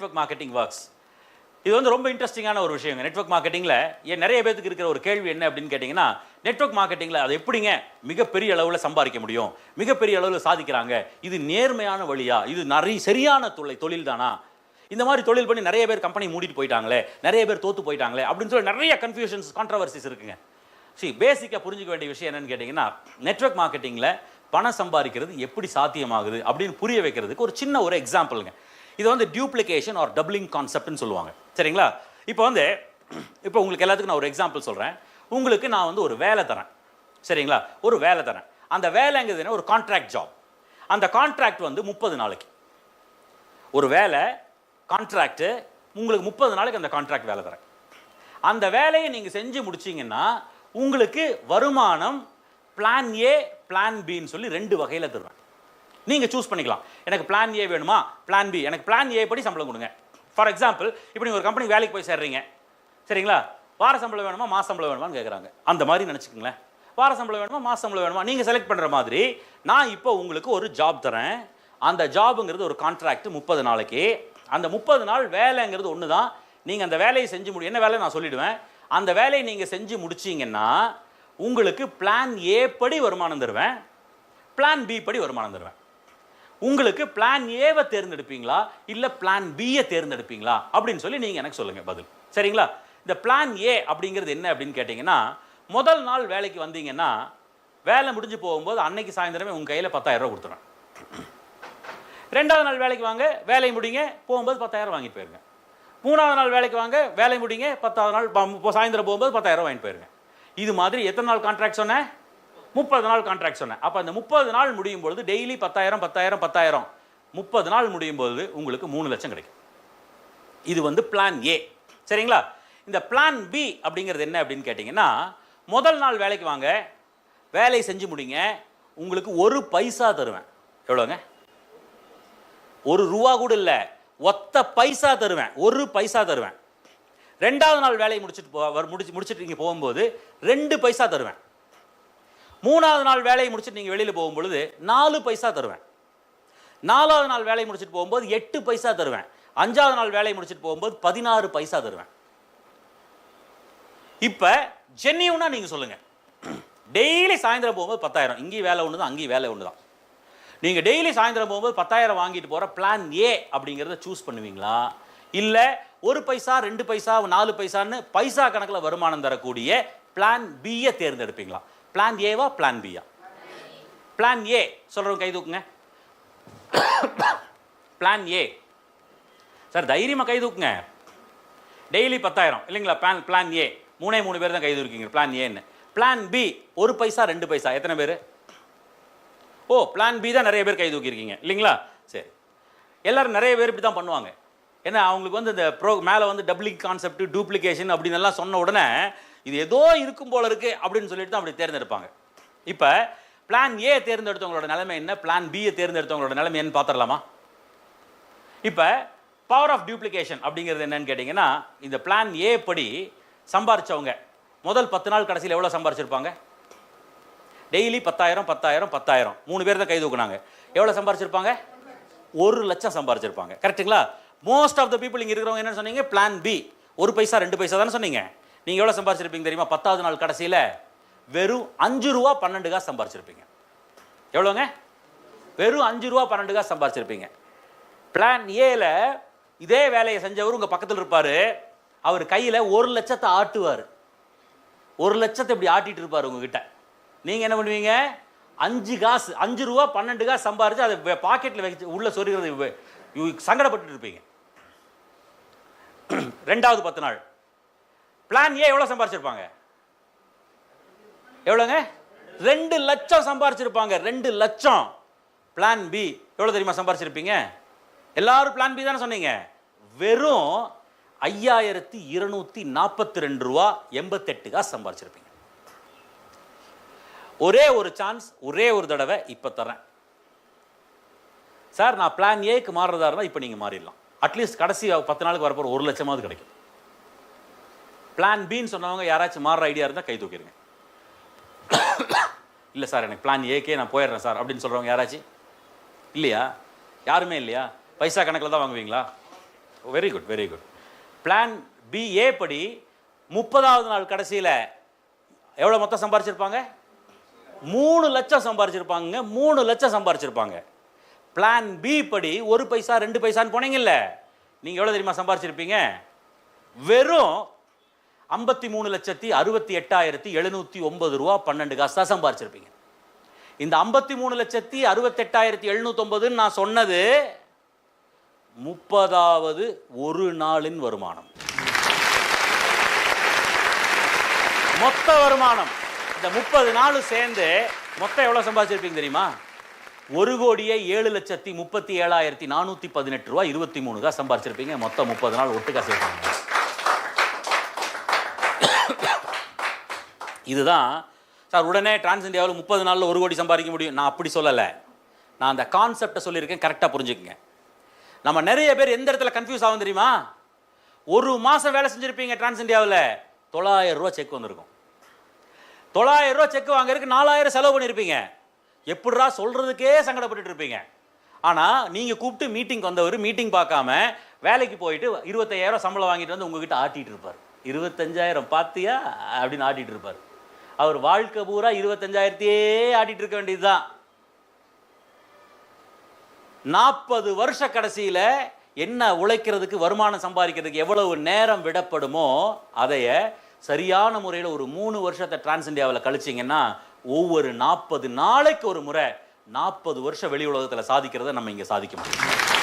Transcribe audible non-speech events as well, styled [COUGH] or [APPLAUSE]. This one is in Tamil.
நெட்வொர்க் மார்க்கெட்டிங் ஒர்க்ஸ் இது வந்து ரொம்ப இன்ட்ரெஸ்டிங்கான ஒரு விஷயங்க. நெட்வொர்க் மார்க்கெட்டிங்கில் ஏன் நிறைய பேருக்கு இருக்கிற ஒரு கேள்வி என்ன அப்படின்னு கேட்டிங்கன்னா நெட்வொர்க் மார்க்கெட்டிங்கில் அது எப்படிங்க மிகப்பெரிய அளவில் சம்பாதிக்க முடியும்? மிகப்பெரிய அளவில் சாதிக்கிறாங்க. இது நேர்மையான வழியா? இது நிறைய சரியான தொழில் தொழில் தானா இந்த மாதிரி தொழில் பண்ணி நிறைய பேர் கம்பெனி மூடிட்டு போயிட்டாங்களே நிறைய பேர் தோத்து போயிட்டாங்களே அப்படின்னு சொல்லி நிறைய கன்ஃபியூஷன்ஸ் கான்ட்ரவர்சிஸ் இருக்குங்க. சரி பேசிக்காக புரிஞ்சுக்க வேண்டிய விஷயம் என்னன்னு கேட்டிங்கன்னா நெட்வொர்க் மார்க்கெட்டிங்கில் பணம் சம்பாதிக்கிறது எப்படி சாத்தியமாகுது அப்படின்னு புரிய வைக்கிறதுக்கு ஒரு சின்ன ஒரு எக்ஸாம்பிளுங்க இது வந்து டியூப்ளிகேஷன் ஆர் டபுளிங் கான்செப்ட்னு சொல்லுவாங்க. சரிங்களா? இப்போ வந்து இப்போ உங்களுக்கு எல்லாத்துக்கும் நான் ஒரு எக்ஸாம்பிள் சொல்கிறேன் உங்களுக்கு நான் வந்து ஒரு வேலை தரேன். சரிங்களா? ஒரு வேலை தரேன். அந்த வேலைங்கிறது என்ன? ஒரு கான்ட்ராக்ட் ஜாப் அந்த கான்ட்ராக்ட் வந்து முப்பது நாளைக்கு. ஒரு வேலை கான்ட்ராக்டு உங்களுக்கு முப்பது நாளைக்கு அந்த கான்ட்ராக்ட் வேலை தரேன். அந்த வேலையை நீங்கள் செஞ்சு முடிச்சீங்கன்னா உங்களுக்கு வருமானம் பிளான் ஏ பிளான் பின்னு சொல்லி ரெண்டு வகையில் தருவேன். நீங்கள் சூஸ் பண்ணிக்கலாம். எனக்கு பிளான் ஏ வேணுமா? பிளான் பி எனக்கு பிளான் ஏ படி சம்பளம் கொடுங்க. ஃபார் எக்ஸாம்பிள் இப்போ நீங்கள் ஒரு கம்பெனி வேலைக்கு போய் சேர்றீங்க. சரிங்களா? வார சம்பளம் வேணுமா? மாச சம்பளம் வேணுமான்னு கேட்குறாங்க அந்த மாதிரி நினச்சிக்கங்களேன். வார சம்பளம் வேணுமா? மாச சம்பளம் வேணுமா? நீங்கள் செலக்ட் பண்ணுற மாதிரி நான் இப்போ உங்களுக்கு ஒரு ஜாப் தரேன். அந்த ஜாபுங்கிறது ஒரு கான்ட்ராக்ட் முப்பது நாளைக்கு. அந்த முப்பது நாள் வேலைங்கிறது ஒன்று தான் நீங்கள் அந்த வேலையை செஞ்சு முடி என்ன வேலை நான் சொல்லிவிடுவேன் அந்த வேலையை நீங்கள் செஞ்சு முடிச்சீங்கன்னா உங்களுக்கு பிளான் ஏ படி வருமானம் தருவேன். பிளான் பி படி வருமானம் தருவேன். உங்களுக்கு பிளான் ஏவை தேர்ந்தெடுப்பீங்களா? இல்லை பிளான் பியை தேர்ந்தெடுப்பீங்களா? அப்படின்னு சொல்லி நீங்கள் எனக்கு சொல்லுங்கள் பதில். சரிங்களா? இந்த பிளான் ஏ அப்படிங்கிறது என்ன அப்படின்னு கேட்டிங்கன்னா முதல் நாள் வேலைக்கு வந்தீங்கன்னா வேலை முடிஞ்சு போகும்போது அன்னைக்கு சாயந்தரமே உங்கள் கையில் பத்தாயிரம் ரூபா கொடுத்துருவேன். ரெண்டாவது நாள் வேலைக்கு வாங்க வேலை முடிங்க போகும்போது பத்தாயிரம் வாங்கிட்டு போயிருங்க. மூணாவது நாள் வேலைக்கு வாங்க வேலை முடிங்க பத்தாவது நாள் ப- சாயந்தரம் போகும்போது பத்தாயிரம் வாங்கிட்டு போயிருங்க. இது மாதிரி எத்தனை நாள் கான்ட்ராக்ட் சொன்னேன்? முப்பது நாள் கான்ட்ராக்ட் சொன்னேன். அப்போ அந்த முப்பது நாள் முடியும் பொழுது டெய்லி பத்தாயிரம் பத்தாயிரம் பத்தாயிரம். முப்பது நாள் முடியும் பொழுது உங்களுக்கு மூணு லட்சம் கிடைக்கும். இது வந்து பிளான் ஏ சரிங்களா? இந்த பிளான் பி அப்படிங்கிறது என்ன அப்படின்னு கேட்டிங்கன்னா முதல் நாள் வேலைக்கு வாங்க வேலையை செஞ்சு முடிங்க உங்களுக்கு ஒரு பைசா தருவேன். எவ்வளோங்க ஒரு ரூபா கூட இல்லை. ஒத்த பைசா தருவேன். ஒரு பைசா தருவேன். ரெண்டாவது நாள் வேலையை முடிச்சுட்டு போ முடிச்சு முடிச்சுட்டு நீங்கள் போகும்போது ரெண்டு பைசா தருவேன். மூணாவது நாள் வேலையை முடிச்சுட்டு நீங்கள் வெளியில் போகும்பொழுது நாலு பைசா தருவேன். நாலாவது நாள் வேலையை முடிச்சுட்டு போகும்போது எட்டு பைசா தருவேன். அஞ்சாவது நாள் வேலையை முடிச்சுட்டு போகும்போது பதினாறு பைசா தருவேன். இப்போ ஜென்னியூனா நீங்கள் சொல்லுங்கள் டெய்லி சாயந்தரம் போகும்போது பத்தாயிரம். இங்கேயும் வேலை ஒன்று தான் அங்கேயும் வேலை ஒன்று தான் நீங்கள் டெய்லி சாயந்தரம் போகும்போது பத்தாயிரம் வாங்கிட்டு போகிற பிளான் ஏ அப்படிங்கிறத சூஸ் பண்ணுவீங்களா? இல்லை ஒரு பைசா ரெண்டு பைசா நாலு பைசான்னு பைசா கணக்கில் வருமானம் தரக்கூடிய பிளான் பியை தேர்ந்தெடுப்பீங்களா? பிளான் ஏவா பிளான் பியா பிளான் ஏ சொல்கிறவங்க கை தூக்குங்க. பிளான் ஏ சார் தைரியமாக கை தூக்குங்க. டெய்லி பத்தாயிரம் இல்லைங்களா? பிளான் பிளான் ஏ மூணே மூணு பேர் தான் கை தூக்கிங்க பிளான் ஏன்னு பிளான் பி ஒரு பைசா ரெண்டு பைசா எத்தனை பேர்? ஓ பிளான் பி தான் நிறைய பேர் கை தூக்கியிருக்கீங்க இல்லைங்களா? சரி. எல்லோரும் நிறைய பேர் இப்படி தான் பண்ணுவாங்க. ஏன்னா அவங்களுக்கு வந்து இந்த ப்ரோ மேலே வந்து டபுளிங் கான்செப்ட் டூப்ளிகேஷன் அப்படின்னு எல்லாம் சொன்ன உடனே இது ஏதோ இருக்கும் போல இருக்கு அப்படின்னு சொல்லிட்டு தான் அப்படி தேர்ந்தெடுப்பாங்க. இப்போ பிளான் ஏ தேர்ந்தெடுத்தவங்களோட நிலைமை என்ன? பிளான் பியை தேர்ந்தெடுத்தவங்களோட நிலைமை என்னன்னு பார்த்துடலாமா? இப்போ பவர் ஆஃப் டியூப்ளிகேஷன் அப்படிங்கிறது என்னன்னு கேட்டிங்கன்னா இந்த பிளான் ஏ படி சம்பாரித்தவங்க முதல் பத்து நாள் கடைசியில் எவ்வளோ சம்பாரிச்சிருப்பாங்க? டெய்லி பத்தாயிரம் பத்தாயிரம் பத்தாயிரம். மூணு பேர் தான் கை தூக்குனாங்க. எவ்வளோ சம்பாரிச்சிருப்பாங்க? ஒரு லட்சம் சம்பாரிச்சிருப்பாங்க. கரெக்ட்டுங்களா மோஸ்ட் ஆஃப் த பீப்புள் இங்கே இருக்கிறவங்க என்ன சொன்னீங்க? பிளான் பி ஒரு பைசா ரெண்டு பைசா தானே சொன்னீங்க? நீங்கள் எவ்வளோ சம்பாரிச்சிருப்பீங்க தெரியுமா? பத்தாவது நாள் கடைசியில் வெறும் அஞ்சு ரூபா பன்னெண்டு காசு சம்பாரிச்சிருப்பீங்க. எவ்வளோங்க வெறும் அஞ்சு ரூபா பன்னெண்டு காசு சம்பாரிச்சிருப்பீங்க. பிளான் ஏல இதே வேலையை செஞ்சவர் உங்கள் பக்கத்தில் இருப்பார். அவர் கையில் ஒரு லட்சத்தை ஆட்டுவார். ஒரு லட்சத்தை இப்படி ஆட்டிட்டு இருப்பார் உங்ககிட்ட. நீங்கள் என்ன பண்ணுவீங்க? அஞ்சு காசு அஞ்சு ரூபா பன்னெண்டு காசு சம்பாரிச்சு அதை பாக்கெட்டில் வச்சு உள்ள சொருகிறது சங்கடப்பட்டு இருப்பீங்க. [CLEARS THROAT] ரெண்டாவது பத்து நாள். பிளான் ஏ எவ்வளோ சம்பாரிச்சிருப்பாங்க? எவ்வளோங்க ரெண்டு லட்சம் சம்பாரிச்சிருப்பாங்க. ரெண்டு லட்சம். பிளான் பி எவ்வளோ தெரியுமா சம்பாரிச்சிருப்பீங்க? எல்லாரும் பிளான் பி தானே சொன்னீங்க. வெறும் ஐயாயிரத்தி இருநூத்தி நாற்பத்தி ரெண்டு ரூபா எண்பத்தெட்டு காசு சம்பாரிச்சிருப்பீங்க. ஒரே ஒரு சான்ஸ் ஒரே ஒரு தடவை இப்போ தரேன் சார் நான் பிளான் ஏக்கு மாறுறதா இருந்தால் இப்போ நீங்கள் மாறிடலாம். அட்லீஸ்ட் கடைசி பத்து நாளுக்கு வரப்போ ஒரு லட்சமாவது கிடைக்கும். பிளான் பின்னு சொன்னவங்க யாராச்சும் மாறுற ஐடியா இருந்தால் கை தூக்கிடுங்க. [COUGHS] இல்லை சார் எனக்கு பிளான் ஏக்கே நான் போயிடுறேன் சார் அப்படின்னு சொல்கிறவங்க யாராச்சும்? இல்லையா? யாருமே இல்லையா? பைசா கணக்கில் தான் வாங்குவீங்களா? Very good very good plan B A படி முப்பதாவது நாள் கடைசியில் எவ்வளோ மொத்தம் சம்பாரிச்சிருப்பாங்க? மூணு லட்சம் சம்பாரிச்சிருப்பாங்க. மூணு லட்சம் சம்பாரிச்சிருப்பாங்க. பிளான் பி படி ஒரு பைசா ரெண்டு பைசான்னு போனீங்கல்ல நீங்கள் எவ்வளோ தெரியுமா சம்பாரிச்சிருப்பீங்க? வெறும் ஐம்பத்தி மூணு லட்சத்தி அறுபத்தி எட்டாயிரத்தி எழுநூற்றி ஒன்பது ரூபா பன்னெண்டு காசு தான் சம்பாரிச்சிருப்பீங்க. இந்த ஐம்பத்தி மூணு லட்சத்தி அறுபத்தெட்டாயிரத்தி எழுநூத்தொம்பதுன்னு நான் சொன்னது முப்பதாவது ஒரு நாளின் வருமானம். மொத்த வருமானம் இந்த முப்பது நாள் சேர்ந்து மொத்தம் எவ்வளோ சம்பாதிச்சிருப்பீங்க தெரியுமா? ஒரு கோடியே ஏழு லட்சத்தி முப்பத்தி ஏழாயிரத்தி நானூற்றி பதினெட்டு ரூபா இருபத்தி மூணு தான் சம்பாதிச்சிருப்பீங்க மொத்தம் முப்பது நாள் ஒட்டுக்கா சேர்ப்பாங்க இதுதான். சார் உடனே டிரான்ஸ் இந்தியாவில் முப்பது நாளில் ஒரு கோடி சம்பாதிக்க முடியும். நான் அப்படி சொல்லலை. நான் அந்த கான்செப்டை சொல்லியிருக்கேன். கரெக்டாக புரிஞ்சுக்கங்க. நம்ம நிறைய பேர் எந்த இடத்துல கன்ஃபியூஸ் ஆகும் தெரியுமா? ஒரு மாதம் வேலை செஞ்சுருப்பீங்க டிரான்ஸ் இந்தியாவில் தொள்ளாயிரம் ரூபா செக் வந்திருக்கும். தொள்ளாயிரம் ரூபா செக் வாங்குறதுக்கு நாலாயிரம் செலவு பண்ணியிருப்பீங்க எப்படிரா சொல்கிறதுக்கே சங்கடப்பட்டு இருப்பீங்க. ஆனால் நீங்கள் கூப்பிட்டு மீட்டிங் வந்தவர் மீட்டிங் பார்க்காம வேலைக்கு போயிட்டு இருபத்தையாயிரம் சம்பளம் வாங்கிட்டு வந்து உங்ககிட்ட ஆட்டிகிட்டு இருப்பார். இருபத்தஞ்சாயிரம் பார்த்தியா? அப்படின்னு ஆட்டிகிட்டு இருப்பார். அவர் வாழ்க்கை பூரா இருபத்தஞ்சாயிரத்தையே ஆடிட்டு இருக்க வேண்டியதுதான். நாற்பது வருஷ கடைசியில் என்ன உழைக்கிறதுக்கு வருமானம் சம்பாதிக்கிறதுக்கு எவ்வளவு நேரம் விடப்படுமோ அதைய சரியான முறையில் ஒரு மூணு வருஷத்தை டிரான்ஸ் இந்தியாவில் கழிச்சிங்கன்னா ஒவ்வொரு நாற்பது நாளைக்கு ஒரு முறை நாற்பது வருஷம் வெளி உலகத்தில் சாதிக்கிறத நம்ம இங்கே சாதிக்க முடியும்.